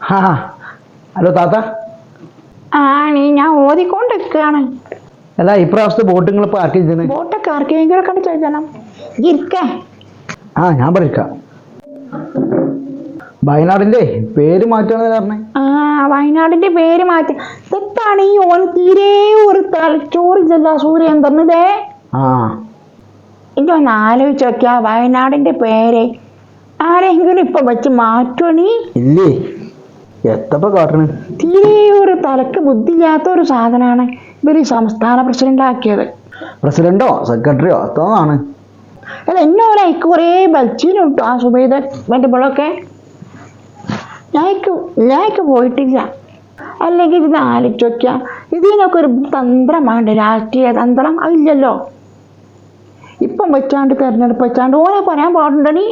ഹാ ഹലോ താത്ത. ആണി ഞാൻ ഓതിക്കൊണ്ടിരിക്കുകയാണ്. അല്ല ഇപ്രാവശ്യത്തെ ബോട്ട് നിങ്ങൾ ആക്കി ചെയ്യുന്നത് ബോട്ടൊക്കെ ആർക്കെങ്കിലും കണ്ട് ചോദിച്ചാലും? ഇരിക്കേ. ആ ഞാൻ പറയാം വയനാടിന്റെ പേര് മാറ്റാണെന്ന് പറഞ്ഞേ? ആ വയനാടിന്റെ പേര് മാറ്റി. ഇതാണ് ഈ ഓൻ തീരെ ഒരു തലച്ചോറില്ല തന്നതേ. ആ. ഇതൊന്ന് ആലോചിച്ച് നോക്കിയാ വയനാടിന്റെ പേര് ആരെങ്കിലും ഇപ്പൊ വെച്ച് മാറ്റുവണി ഇല്ലേ? എത്തപ്പോ കാട്ടണ്. തീരെ ഒരു തലക്ക് ബുദ്ധിയില്ലാത്ത ഒരു സാധനമാണ് ഇവർ സംസ്ഥാന പ്രസിഡന്റ് ആക്കിയത് പ്രസിഡന്റോ സെക്രട്ടറിയോ അത്തോന്നാണ് അല്ല എന്നോരേക്ക് കുറേ ബൽച്ചീനും കിട്ടും ആ സുബൈദ വേണ്ടപ്പോഴൊക്കെ ഞാനക്ക് ഞായ്ക്ക് പോയിട്ടില്ല. അല്ലെങ്കിൽ ഇത് ആലോചിച്ച് ഇതിനൊക്കെ ഒരു തന്ത്രമാണ് രാഷ്ട്രീയ തന്ത്രം. അതില്ലല്ലോ ഇപ്പം വെച്ചാണ്ട് തെരഞ്ഞെടുപ്പ് വെച്ചാണ്ട് ഓനെ പറയാൻ പാടുണ്ടനി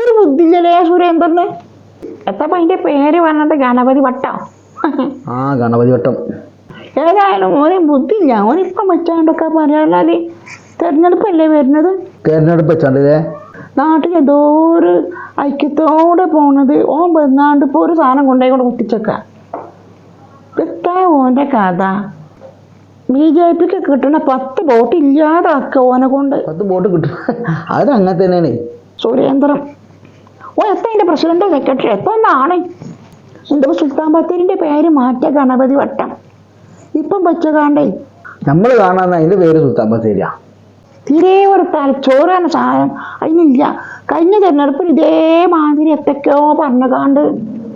ഒരു ബുദ്ധിയില്ലല്ലേ സുരേന്ദ്രന്? എത്തപ്പം അതിന്റെ പേര് പറഞ്ഞിട്ട് ഗണപതി വട്ടം. ആ ഗണപതി വട്ടം. ഏതായാലും ഓനെ ബുദ്ധിയില്ല. ഓനിപ്പം വെച്ചാണ്ടൊക്കെ പറയാല്ലേ തെരഞ്ഞെടുപ്പല്ലേ വരുന്നത്? തെരഞ്ഞെടുപ്പ് വെച്ചാണ്ടല്ലേ നാട്ടിൽ എന്തോ ഒരു ഐക്യത്തോടെ പോണത് ഓൻ വന്നാണ്ട് ഇപ്പോൾ ഒരു സാധനം കൊണ്ടുപോയി കൊണ്ട് ഓന്റെ ഓന്റെ കഥ. ബി ജെ പിക്ക് കിട്ടുന്ന പത്ത് വോട്ട് ഇല്ലാതാക്കുക ഓനെ കൊണ്ട്. പത്ത് ബോട്ട് കിട്ടും. അത് അങ്ങനെ തന്നെയാണ്. സുരേന്ദ്രൻ ഓ എത്ര അതിന്റെ പ്രസിഡന്റ് സെക്രട്ടറി എത്തോ എന്നാണ്? എന്തോ സുൽത്താൻ ബത്തേരിന്റെ പേര് മാറ്റിയ ഗണപതി വട്ടം. ഇപ്പം വെച്ചകാണ്ടേ നമ്മൾ കാണാൻ അതിന്റെ പേര് സുൽത്താൻ ബത്തേരിയാ. തീരെ ഒരു തലച്ചോറാണ് സാധനം. അതിനില്ല. കഴിഞ്ഞ തെരഞ്ഞെടുപ്പിൽ ഇതേമാതിരി എത്തൊക്കെയോ പറഞ്ഞുകാണ്ട്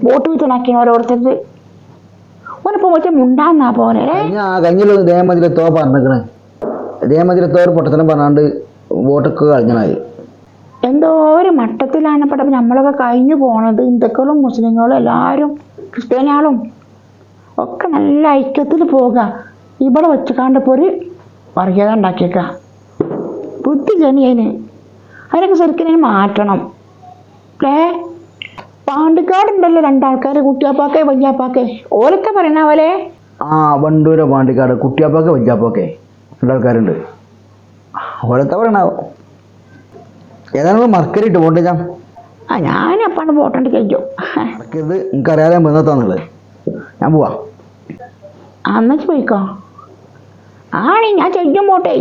വോട്ട് വിത്തനാക്കി ഓരോരുത്തർക്ക് ഓനിപ്പോ മറ്റേ മുണ്ടാന്നാ പോലെ ഞാൻ ആ കഴിഞ്ഞ ഇതേമാതിരി എത്തോ പറഞ്ഞേക്കണ് ഇതേമാതിരി എത്തോ ഒരു പൊട്ടത്തനം പറഞ്ഞാണ്ട് വോട്ടൊക്കെ കളഞ്ഞനായി എന്തോ ഒരു മട്ടത്തിലാണ് പെട്ടപ്പോൾ നമ്മളൊക്കെ കഴിഞ്ഞു പോണത്. ഹിന്ദുക്കളും മുസ്ലിങ്ങളും എല്ലാരും ക്രിസ്ത്യാനികളും ഒക്കെ നല്ല ഐക്യത്തിൽ പോകുക ഇവിടെ വെച്ചുകാണ്ട് ഇപ്പോൾ ഒരു വർഗീയത ഉണ്ടാക്കിയേക്ക. ബുദ്ധി ജനിയന് അതിനൊക്കെ ശരിക്കും മാറ്റണം. പാണ്ടിക്കാടുണ്ടല്ലോ രണ്ടാൾക്കാർ കുട്ടിയാപ്പാക്കെ വയ്യാപ്പാക്കെ ഓരൊക്കെ പറയണ പോലെ? ആ വണ്ടൂര പാണ്ടിക്കാട് കുട്ടിയാപ്പാക്കെ വല്യാപ്പൊക്കെ. രണ്ടാൾക്കാരുണ്ട്. ഓരോരുത്ത പറയണാവോ ഏതാണ് മറക്കരിട്ട് പോണ്ടേ ഞാൻ ആ ഞാനപ്പാണ് പോട്ടണ്ട് കഴിക്കും മറക്കരുത് എനിക്കറിയാതെ ബന്ധത്താന്നുള്ളത് ഞാൻ പോവാ. അന്നച്ച് പോയിക്കോ. ആണി ഞാൻ ചെയ്യും പോട്ടെ.